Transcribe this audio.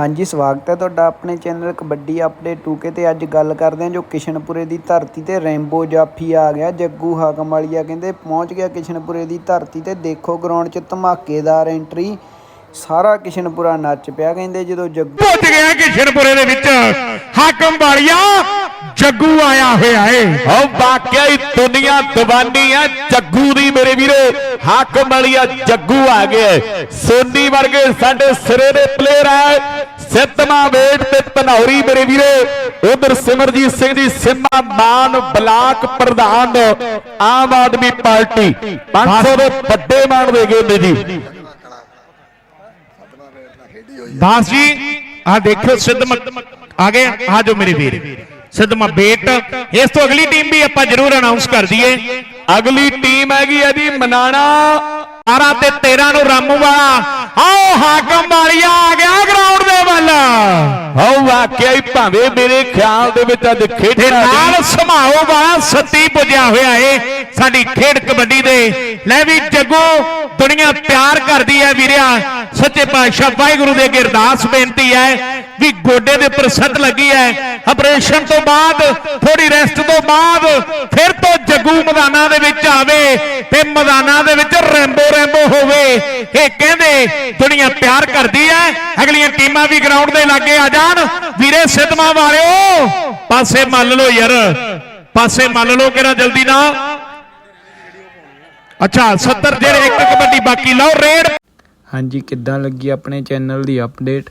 ਹਾਂਜੀ, ਸਵਾਗਤ ਹੈ ਤੁਹਾਡਾ ਆਪਣੇ ਚੈਨਲ ਕਬੱਡੀ ਅਪਡੇਟ 2K ਤੇ ਅੱਜ ਗੱਲ ਕਰਦੇ ਹਾਂ ਜੋ ਕਿਸ਼ਨਪੁਰੇ ਦੀ ਧਰਤੀ ਤੇ ਰੈਂਬੋ ਜਾਫੀ ਆ ਗਿਆ, ਜੱਗੂ ਹਾਕਮ ਵਾਲੀਆ ਕਹਿੰਦੇ ਪਹੁੰਚ ਗਿਆ ਕਿਸ਼ਨਪੁਰੇ ਦੀ ਧਰਤੀ ਤੇ, ਦੇਖੋ ਗਰਾਊਂਡ 'ਚ ਧਮਾਕੇਦਾਰ ਐਂਟਰੀ ਸਾਰਾ ਕਿਸ਼ਨਪੁਰਾ ਨੱਚ ਪਿਆ ਕਹਿੰਦੇ ਜਦੋਂ ਜੱਗੂ ਪਹੁੰਚ ਗਿਆ ਕਿਸ਼ਨਪੁਰੇ ਦੇ ਵਿੱਚ, ਹਾਕਮ ਜੱਗੂ ਆਇਆ ਹੋਇਆ ਏ। ਓ ਵਾਕਿਆ ਹੀ ਦੁਨੀਆ دیਵਾਨੀ ਆ ਜੱਗੂ ਦੀ ਮੇਰੇ ਵੀਰੋ ਹਾਕਮ ਵਾਲੀਆ ਜੱਗੂ ਆ ਗਿਆ ਸੋਨੀ ਵਰਗੇ ਸਾਡੇ ਸਿਰੇ ਦੇ ਪਲੇਅਰ ਆ ਸਿੱਧਮਾ ਵੇਟ ਤੇ ਧਨੌਰੀ ਮੇਰੇ ਵੀਰੋ ਉਧਰ ਸਿਮਰਜੀਤ ਸਿੰਘ ਜੀ ਸਿੰਮਾ ਮਾਨ ਬਲਾਕ ਪ੍ਰਧਾਨ ਆਮ ਆਦਮੀ ਪਾਰਟੀ 500 ਦੇ ਵੱਡੇ ਮਾਨ ਦੇ ਗਏ ਨੇ ਜੀ। ਦਾਸ ਜੀ ਆ ਦੇਖੋ ਸਿੱਧਮ ਆ ਗਏ ਆ ਜੋ ਮੇਰੇ ਵੀਰ। ਸਿੱਧਮਾ ਬੇਟ। ਇਸ ਤੋਂ ਅਗਲੀ ਟੀਮ ਵੀ ਆਪਾਂ ਜ਼ਰੂਰ ਅਨਾਉਂਸ ਕਰ ਦਈਏ। ਅਗਲੀ ਟੀਮ ਹੈਗੀ ਹੈ ਜੀ ਮਨਾਣਾ। 12 ਤੇ 13 ਨੂੰ ਰਾਮੂ ਵਾਲਾ ਆਓ ਹਾਕਮ ਵਾਲੀਆ ਆ ਗਿਆ ਗਰਾਊਂਡ ਦੇ ਵੱਲ। ਓ ਵਾਕਿਆ ਹੀ ਭਾਵੇਂ ਮੇਰੇ ਖਿਆਲ ਦੇ ਵਿੱਚ ਅੱਜ ਤੇ ਖੇਡਣਾ ਨਾਲ ਸਮਾਓ ਵਾਲਾ ਸੱਤੀ ਪੁੱਜਿਆ ਹੋਇਆ ਏ। ਸਾਡੀ ਖੇਡ ਕਬੱਡੀ ਦੇ। ਲੈ ਵੀ ਜੱਗੂ ਦੁਨੀਆ ਪਿਆਰ ਕਰਦੀ ਹੈ ਵੀਰਿਆ। ਸੱਚੇ ਪਾਤਸ਼ਾਹ ਵਾਹਿਗੁਰੂ ਦੇ ਅੱਗੇ ਅਰਦਾਸ ਬੇਨਤੀ ਹੈ। ਵੀ ਗੋਡੇ ਦੇ ਉੱਪਰ ਸੱਟ ਲੱਗੀ ਹੈ। ਆਪਰੇਸ਼ਨ ਤੋਂ ਬਾਅਦ ਥੋੜੀ ਰੈਸਟ ਤੋਂ ਬਾਅਦ, ਫਿਰ ਤੋਂ ਜੱਗੂ ਮੈਦਾਨਾਂ ਦੇ ਵਿੱਚ ਆਵੇ ਤੇ ਮੈਦਾਨਾਂ ਦੇ ਵਿੱਚ ਰੈਂਬੋ ਰੈਂਬੋ ਹੋਵੇ। ਇਹ ਕਹਿੰਦੇ, ਦੁਨੀਆ ਪਿਆਰ ਕਰਦੀ ਹੈ, ਅਗਲੀਆਂ ਟੀਮਾਂ ਵੀ ਗਰਾਊਂਡ ਦੇ ਲਾਗੇ ਆ ਜਾਣ। ਵੀਰੇ ਸਿੱਧਮਾ ਵਾਲਿਓ, ਪਾਸੇ ਮੰਨ ਲਓ ਯਾਰ, ਪਾਸੇ ਮੰਨ ਲਓ ਕਿਹੜਾ ਜਲਦੀ ਨਾ। ਅੱਛਾ 70 ਜਿਹੜੇ ਇੱਕ ਕਬੱਡੀ ਬਾਕੀ ਲਓ, ਰੇਡ। ਹਾਂਜੀ, ਕਿੱਦਾਂ ਲੱਗੀ ਆਪਣੇ ਚੈਨਲ ਦੀ ਅਪਡੇਟ